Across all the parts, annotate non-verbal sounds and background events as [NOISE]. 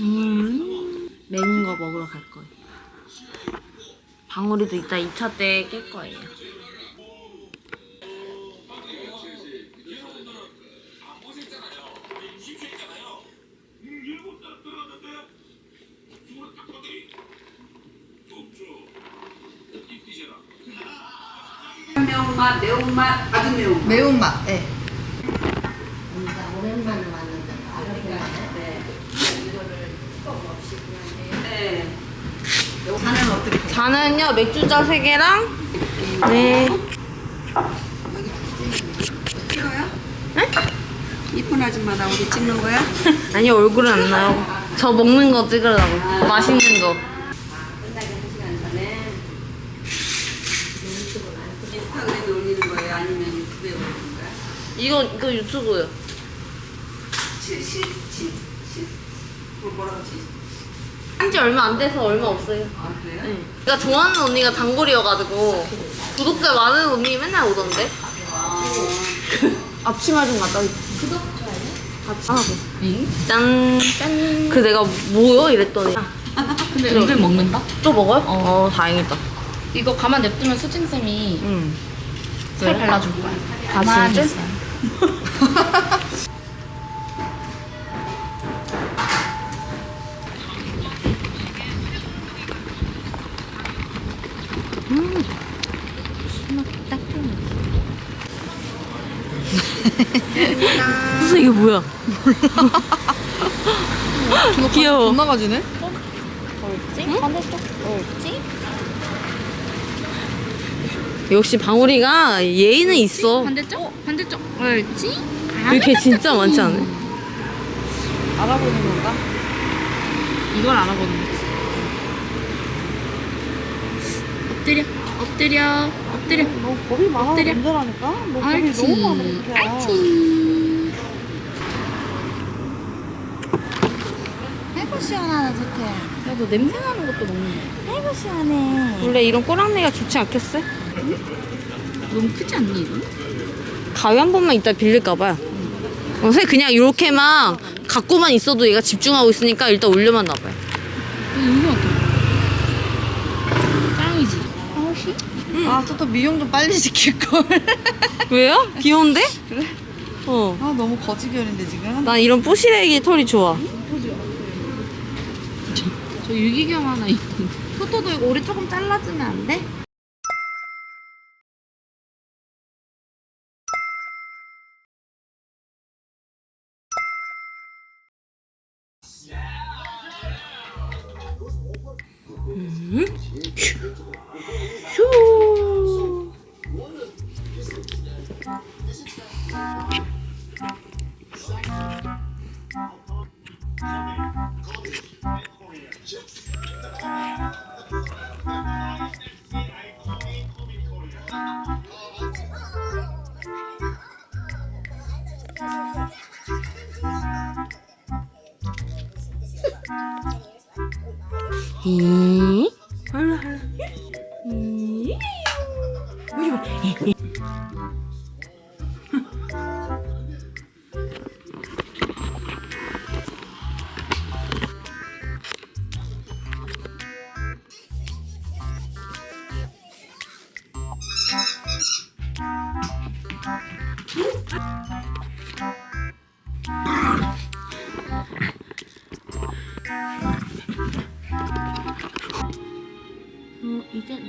음, 매운 거 먹으러 갈 거예요. 방울이도 이따 2차 때 깰 거예요. 매운맛, 매운맛, 아주 매운. 매운맛. 네. 네. 저는요 맥주잔 3개랑 네 찍어요? 이쁜 아줌마다 우리 찍는 거야? 아니 얼굴은 안 나요. 저 먹는 거 찍으려고 맛있는 거. 끝나기 한 시간 전에 인스타그램에 올리는 거예요? 아니면 유튜브에 올리는 거야? 이거 이거 유튜브요. 시, 시, 시, 시, 뭐 뭐라고 지? 한지 얼마 안 돼서 얼마 없어요. 아 그래요? 네. 제가 좋아하는 언니가 단골이어가지고 구독자 많은 언니 맨날 오던데. 앞치마 좀 갖다 줘. 구독 좋아요? 같이 하고. 짠. 짠. 그 내가 뭐요? 이랬더니 근데 은근 먹는다? 또 먹어요? 어, 다행이다. 이거 가만 냅두면 수진쌤이 응. 살 발라줄 거야. 아, 가만히 진짜? 있어요. [LAUGHS] 이게 뭐야? 귀여워. 존나 가지네? 역시 방울이가 예의는 있어. 반대쪽? 반대쪽. 옳지? 이렇게 진짜 많지 않아? 알아보는 건가? 이걸 알아보는 거지. 엎드려. 엎드려. 엎드려. 너 겁이 많아서 엎드려. 문제라니까? 너 겁이 옳지. 너무 많아. 옳지. 아이고 시원하다 좋대. 야, 너 냄새 나는 것도 먹는다. 아이고 시원해. 원래 이런 꼬랑내가 좋지 않겠어? 너무 크지 않니, 이건? 가위 한 번만 이따 빌릴까봐요. 어, 새 그냥 이렇게만 갖고만 있어도 얘가 집중하고 있으니까 일단 올려만 놔봐요. 이거 맡아. 짱이지? 아, 저 또 미용 좀 빨리 시킬 걸. [LAUGHS] 왜요? 귀여운데? 그래? 어. 아, 너무 거지결인데 지금. 난 이런 뽀시래기 털이 좋아. 저 유기견 하나 있던데. 토토도 [LAUGHS] 이거 우리 조금 잘라주면 안 돼? 이?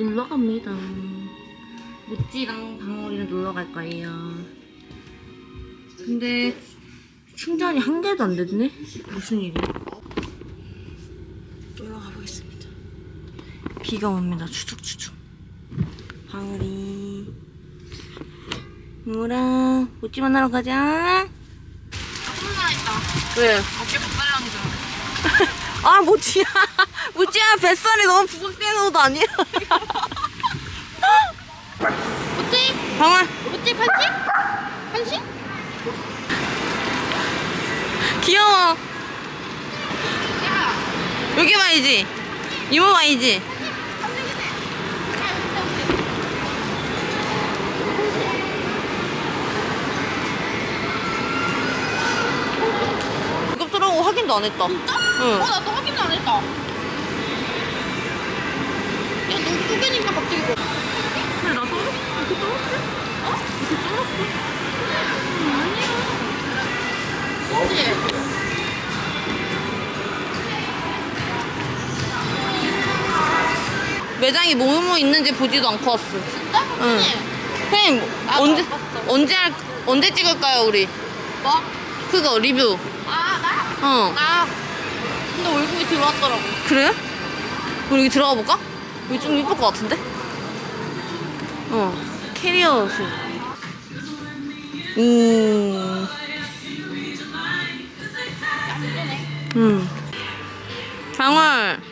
놀러 갑니다. 모찌랑 방울이랑 놀러 갈 거예요. 근데 충전이 한 개도 안 됐네? 무슨 일이야? 놀러 가보겠습니다. 비가 옵니다. 추적추적. 방울이. 뭐라 모찌 만나러 가자. 왜? 어깨 못 빨랑이잖아. [LAUGHS] 아 모찌야 모찌야 [LAUGHS] 뱃살이 너무 부각되는 옷 아니야? 어때? 방울 어때, 판지? 판지? 귀여워 여기 봐야지 이모 봐야지 이거 들어오고 확인도 안 했다 응. 어, 나 또 확인 안 했다. 야, 너 뚜개니까 갑자기 뭐. 근데 나 떨어? 이렇게 떨었지? 어? 이렇게 떨었어? 그치? 매장이 뭐뭐 있는지 보지도 않고 왔어. 진짜? 응. 선생님 나도 언제 안 봤어. 언제 할 언제 찍을까요 우리? 뭐? 그거 리뷰. 아, 나? 어. 나. 근데 얼굴이 들어왔더라고. 그래? 우리 여기 들어가 볼까? 여기 좀 이쁠 것 같은데? 어. 캐리어 실. 오. 음. 방울.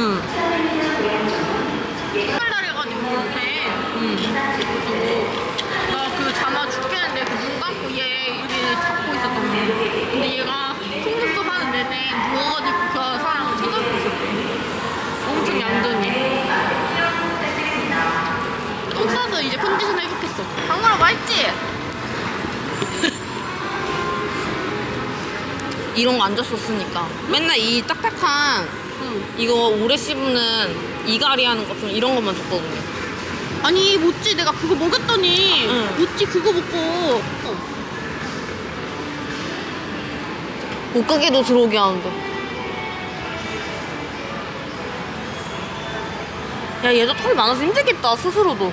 응. 날 해가지고 이렇게. 나그 자마 죽겠는데 그 눈 감고 얘 여기 잡고 있었거든. 근데 얘가 속눈썹 하는 내내 누워가지고 그 사람을 쳐다보고 있었대. 엄청 얌전히. 똥 싸서 이제 컨디션 회복했어. 방울아 맛있지? [LAUGHS] 이런 거 안 줬었으니까. 맨날 이 딱딱한 이거 오래 씹는 이가리 하는 것좀 이런 것만 줬거든요. 아니 모찌 내가 그거 먹였더니 응. 모찌 그거 먹고 옷가게도 들어오게 하는데. 야, 얘도 털 많아서 힘들겠다, 스스로도.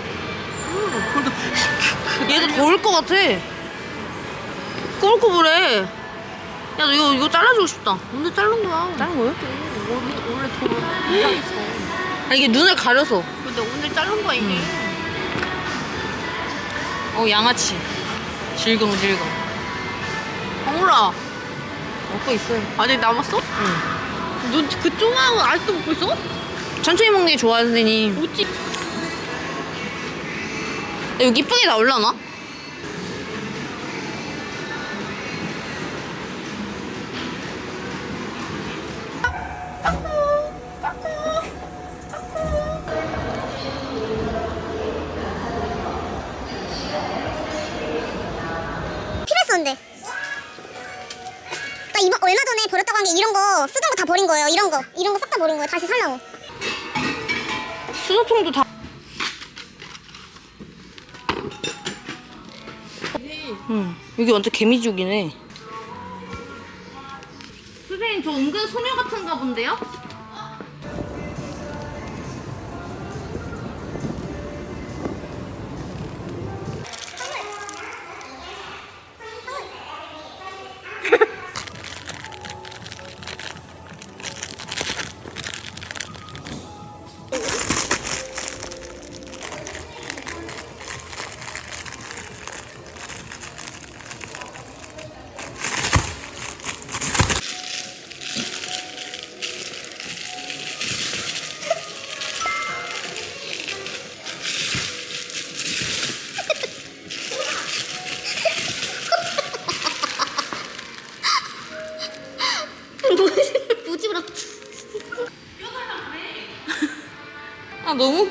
얘도 더울 것 같아. 꼬불꼬불해. 야, 너 이거, 이거 잘라주고 싶다. 오늘 자른 거야. 자른 거예요? 원래 원래 더. 아, 이게 눈을 가려서. 근데 오늘 자른 거야 이게. 어, 양아치. 질겅질겅. 방울아 먹고 있어요. 아직 남았어? 응. 너그 거 아직도 먹고 있어? 천천히 먹는 게 좋아요, 선생님. 모찌 야, 여기 이쁘게 나올라나? 버린 거예요. 이런 거 이런 거 싹 다 버린 거예요. 다시 살라고. 수소통도 다. 응, 여기 완전 개미죽이네. 선생님, 저 은근 소녀 같은가 본데요?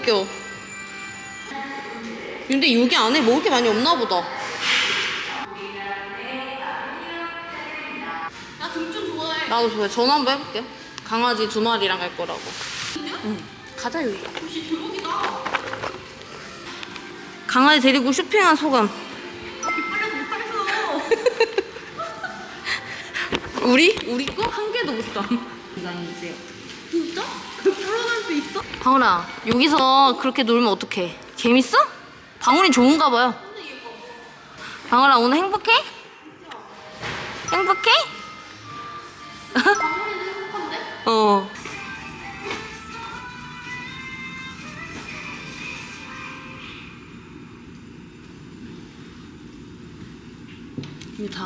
웃겨. 근데 여기 안에 먹을 게 많이 없나 보다. 나등좀 좋아해. 나도 좋아해. 전화 한번 해볼게. 강아지 두 마리랑 갈 거라고. 응. 가자, 여기. 혹시 대박이다. 강아지 데리고 쇼핑한 소감. [LAUGHS] 우리? 우리 거 한 개도 못 사. 이상이지요. 진짜? 그 불어날 수 있어? 방울아, 여기서 그렇게 놀면 어떡해? 재밌어? 방울이 좋은가 봐요. 방울아, 오늘 행복해? 행복해? 방울이는 [LAUGHS] 행복한데? 어. 이거 다.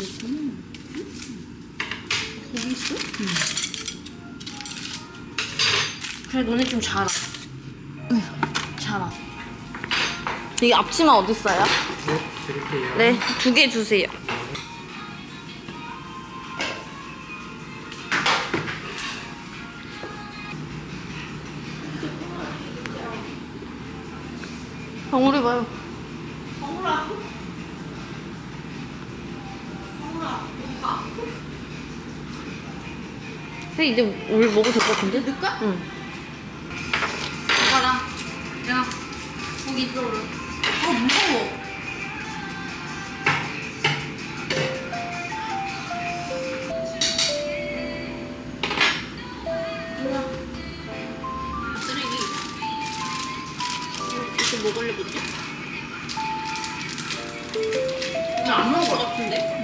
거기 있어? 그래, 너네 좀 자라. 응, 자라. 여기 앞치마 어딨어요? 드릴게요. 네, 두 개 주세요. 방울이 봐요. 해 이제 물 먹어도 될 것 같은데? 넣을까? 응. 봐라. 야, 거기 있어, 얼른. 아, 무서워. 쓰레기. 이거 먹을래 보지? 나안 먹을 것 같은데?